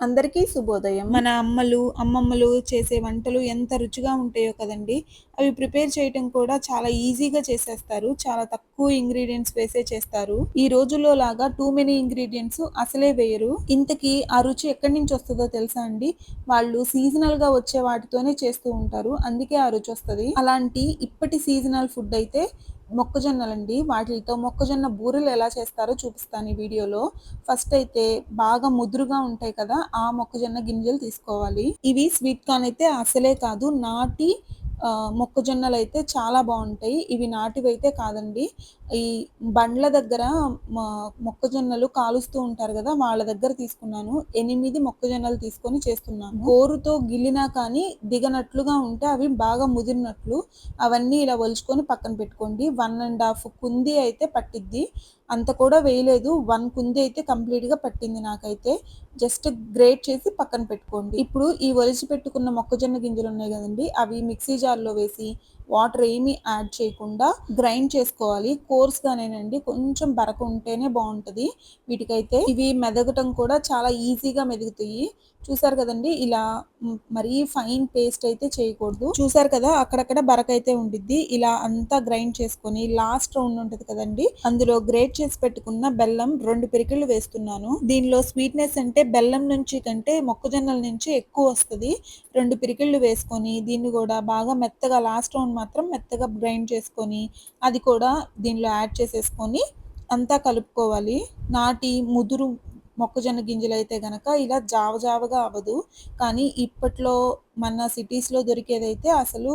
అందరికీ శుభోదయం. మన అమ్మలు అమ్మమ్మలు చేసే వంటలు ఎంత రుచిగా ఉంటాయో కదండి అవి ప్రిపేర్ చేయటం కూడా చాలా ఈజీగా చేసేస్తారు. చాలా తక్కువ ఇంగ్రీడియంట్స్ వేసే చేస్తారు. ఈ రోజుల్లో లాగా టూ మెనీ ఇంగ్రీడియంట్స్ అసలే వేయరు. ఇంతకీ ఆ రుచి ఎక్కడి నుంచి వస్తుందో తెలుసా అండి? వాళ్ళు సీజనల్గా వచ్చే వాటితోనే చేస్తూ ఉంటారు. అందుకే ఆ రుచి వస్తుంది. అలాంటి ఇప్పటి సీజనల్ ఫుడ్ అయితే మొక్కజొన్నలండి. వాటితో మొక్కజొన్న బూరెలు ఎలా చేస్తారో చూపిస్తాను ఈ వీడియోలో. ఫస్ట్ అయితే బాగా ముదురుగా ఉంటాయి కదా ఆ మొక్కజొన్న గింజలు తీసుకోవాలి. ఇవి స్వీట్ కార్న్ అయితే అసలే కాదు నాటి మొక్కజొన్నలు అయితే చాలా బాగుంటాయి. ఇవి నాటివైతే కాదండి. ఈ బండ్ల దగ్గర మొక్కజొన్నలు కాలుస్తూ ఉంటారు కదా వాళ్ళ దగ్గర తీసుకున్నాను. ఎనిమిది మొక్కజొన్నలు తీసుకొని చేస్తున్నాను. గోరుతో గిల్లినా కానీ దిగనట్లుగా ఉంటే అవి బాగా ముదిరినట్లు అవన్నీ ఇలా ఒలుచుకొని పక్కన పెట్టుకోండి. వన్ అండ్ హాఫ్ కుంది అయితే పట్టిద్ది. అంత కూడా వేయలేదు. వన్ కుంది అయితే కంప్లీట్గా పట్టింది నాకైతే. జస్ట్ గ్రేట్ చేసి పక్కన పెట్టుకోండి. ఇప్పుడు ఈ ఒలిచి పెట్టుకున్న మొక్కజొన్న గింజలు ఉన్నాయి కదండి అవి మిక్సీ జార్లో వేసి వాటర్ ఏమీ యాడ్ చేయకుండా గ్రైండ్ చేసుకోవాలి. కోర్స్ గానేనండి కొంచెం బరక ఉంటేనే బాగుంటుంది వీటికైతే ఇవి మెదగటం కూడా చాలా ఈజీగా మెదుగుతాయి. చూసారు కదండి ఇలా మరీ ఫైన్ పేస్ట్ అయితే చేయకూడదు. చూసారు కదా అక్కడక్కడ బరక అయితే ఉండిద్ది. ఇలా అంతా గ్రైండ్ చేసుకొని లాస్ట్ రౌండ్ ఉంటది కదండి అందులో గ్రేట్ చేసి పెట్టుకున్న బెల్లం రెండు పిరికిళ్ళు వేస్తున్నాను. దీనిలో స్వీట్నెస్ అంటే బెల్లం నుంచి కంటే మొక్కజొన్నల నుంచి ఎక్కువ వస్తుంది. రెండు పిరికిళ్ళు వేసుకొని దీన్ని కూడా బాగా మెత్తగా లాస్ట్ రౌండ్ మాత్రం మెత్తగా గ్రైండ్ చేసుకొని అది కూడా దీనిలో యాడ్ చేసేసుకొని అంతా కలుపుకోవాలి. నాటి ముదురు మొక్కజొన్న గింజలు అయితే గనక ఇలా జావ జావగా అవ్వదు. కానీ ఇప్పట్లో మన సిటీస్లో దొరికేదైతే అసలు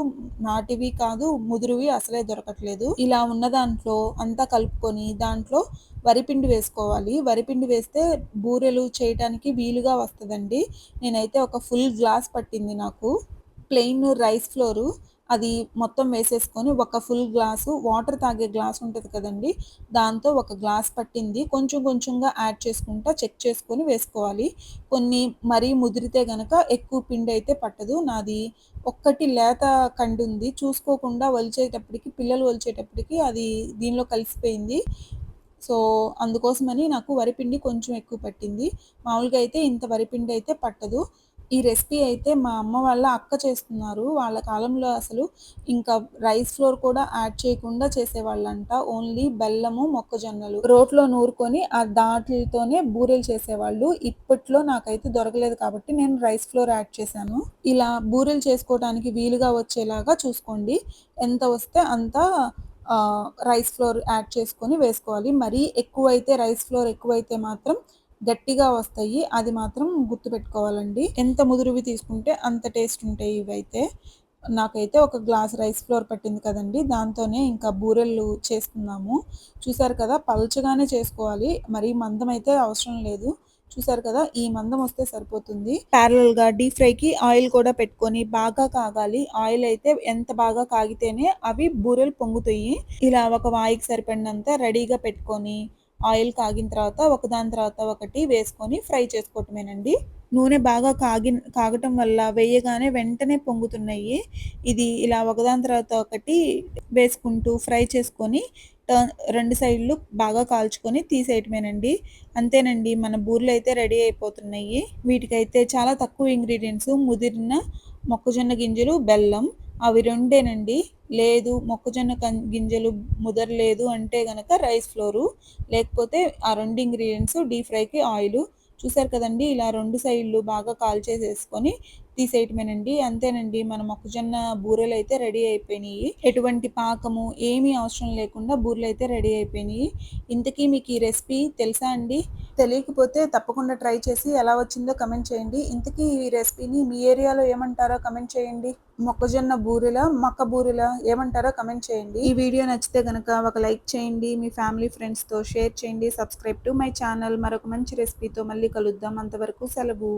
నాటివి కాదు ముదురువి అసలే దొరకట్లేదు. ఇలా ఉన్న దాంట్లో అంతా కలుపుకొని దాంట్లో వరిపిండి వేసుకోవాలి. వరిపిండి వేస్తే బూరెలు చేయటానికి వీలుగా వస్తుందండి. నేనైతే ఒక ఫుల్ గ్లాస్ పట్టింది నాకు. Plain rice flour. అది మొత్తం వేసేసుకొని ఒక ఫుల్ గ్లాసు వాటర్ తాగే గ్లాస్ ఉంటుంది కదండి. దాంతో ఒక గ్లాస్ పట్టింది. కొంచెం కొంచెంగా యాడ్ చేసుకుంటా చెక్ చేసుకొని వేసుకోవాలి. కొన్ని మరీ ముదిరితే గనక ఎక్కువ పిండి అయితే పట్టదు. నాది ఒక్కటి లేత కండి ఉంది. చూసుకోకుండా వలిచేటప్పటికి పిల్లలు వలిచేటప్పటికి అది దీనిలో కలిసిపోయింది. సో అందుకోసమని నాకు వరిపిండి కొంచెం ఎక్కువ పట్టింది. మామూలుగా అయితే ఇంత వరిపిండి అయితే పట్టదు. ఈ రెసిపీ అయితే మా అమ్మ వాళ్ళ అక్క చేస్తున్నారు. వాళ్ళ కాలంలో అసలు ఇంకా రైస్ ఫ్లోర్ కూడా యాడ్ చేయకుండా చేసేవాళ్ళంట. ఓన్లీ బెల్లము మొక్కజొన్నలు రోట్లో నూరుకొని ఆ దాటితోనే బూరెలు చేసేవాళ్ళు. ఇప్పట్లో నాకైతే దొరకలేదు కాబట్టి నేను రైస్ ఫ్లోర్ యాడ్ చేశాను. ఇలా బూరెలు చేసుకోవడానికి వీలుగా వచ్చేలాగా చూసుకోండి. ఎంత వస్తే అంత రైస్ ఫ్లోర్ యాడ్ చేసుకొని వేసుకోవాలి. మరీ ఎక్కువైతే రైస్ ఫ్లోర్ ఎక్కువైతే మాత్రం గట్టిగా వస్తాయి. అది మాత్రం గుర్తుపెట్టుకోవాలండి. ఎంత ముదురువి తీసుకుంటే అంత టేస్ట్ ఉంటాయి ఇవైతే. నాకైతే ఒక గ్లాస్ రైస్ ఫ్లోర్ పట్టింది కదండి. దాంతోనే ఇంకా బూరెలు చేస్తున్నాము చూసారు కదా పల్చగానే చేసుకోవాలి. మరి మందం అయితే అవసరం లేదు. చూసారు కదా ఈ మందం వస్తే సరిపోతుంది. ప్యారల్గా డీప్ ఫ్రై కి ఆయిల్ కూడా పెట్టుకొని బాగా కాగాలి. ఆయిల్ అయితే ఎంత బాగా కాగితేనే అవి బూరెలు పొంగుతాయి. ఇలా ఒక వాయికి సరిపడినంత రెడీగా పెట్టుకొని ఆయిల్ కాగిన తర్వాత ఒకదాని తర్వాత ఒకటి వేసుకొని ఫ్రై చేసుకోవటమేనండి. నూనె బాగా కాగి కాగటం వల్ల వేయగానే వెంటనే పొంగుతున్నాయి. ఇది ఇలా ఒకదాని తర్వాత ఒకటి వేసుకుంటూ ఫ్రై చేసుకొని రెండు సైడ్లు బాగా కాల్చుకొని తీసేయటమేనండి. అంతేనండి మన బూర్లు అయితే రెడీ అయిపోతున్నాయి. వీటికైతే చాలా తక్కువ ఇంగ్రీడియంట్స్ ముదిరిన మొక్కజొన్న గింజలు బెల్లం అవి రెండేనండి. లేదు మొక్కజొన్న గింజలు ముదరలేదు అంటే గనక రైస్ ఫ్లోరు లేకపోతే ఆ రెండు ఇంగ్రీడియంట్స్ డీప్ ఫ్రైకి ఆయిల్. చూసారు కదండి ఇలా రెండు సైడ్లు బాగా కాల్ చేసేసుకొని తీసేయటమేనండి అంతేనండి మన మొక్కజొన్న బూరెలు అయితే రెడీ అయిపోయినాయి. ఎటువంటి పాకము ఏమీ అవసరం లేకుండా బూరెలు అయితే రెడీ అయిపోయినాయి. ఇంతకీ మీకు ఈ రెసిపీ తెలుసా అండి? తెలియకపోతే తప్పకుండా ట్రై చేసి ఎలా వచ్చిందో కమెంట్ చేయండి. ఇంతకీ ఈ రెసిపీని మీ ఏరియాలో ఏమంటారో కమెంట్ చేయండి. మొక్కజొన్న బూరెల మక్క బూరెల ఏమంటారో కమెంట్ చేయండి. ఈ వీడియో నచ్చితే కనుక ఒక లైక్ చేయండి. మీ ఫ్యామిలీ ఫ్రెండ్స్తో షేర్ చేయండి. Subscribe to my channel. మరొక మంచి రెసిపీతో మళ్ళీ కలుద్దాం. అంతవరకు సెలవు.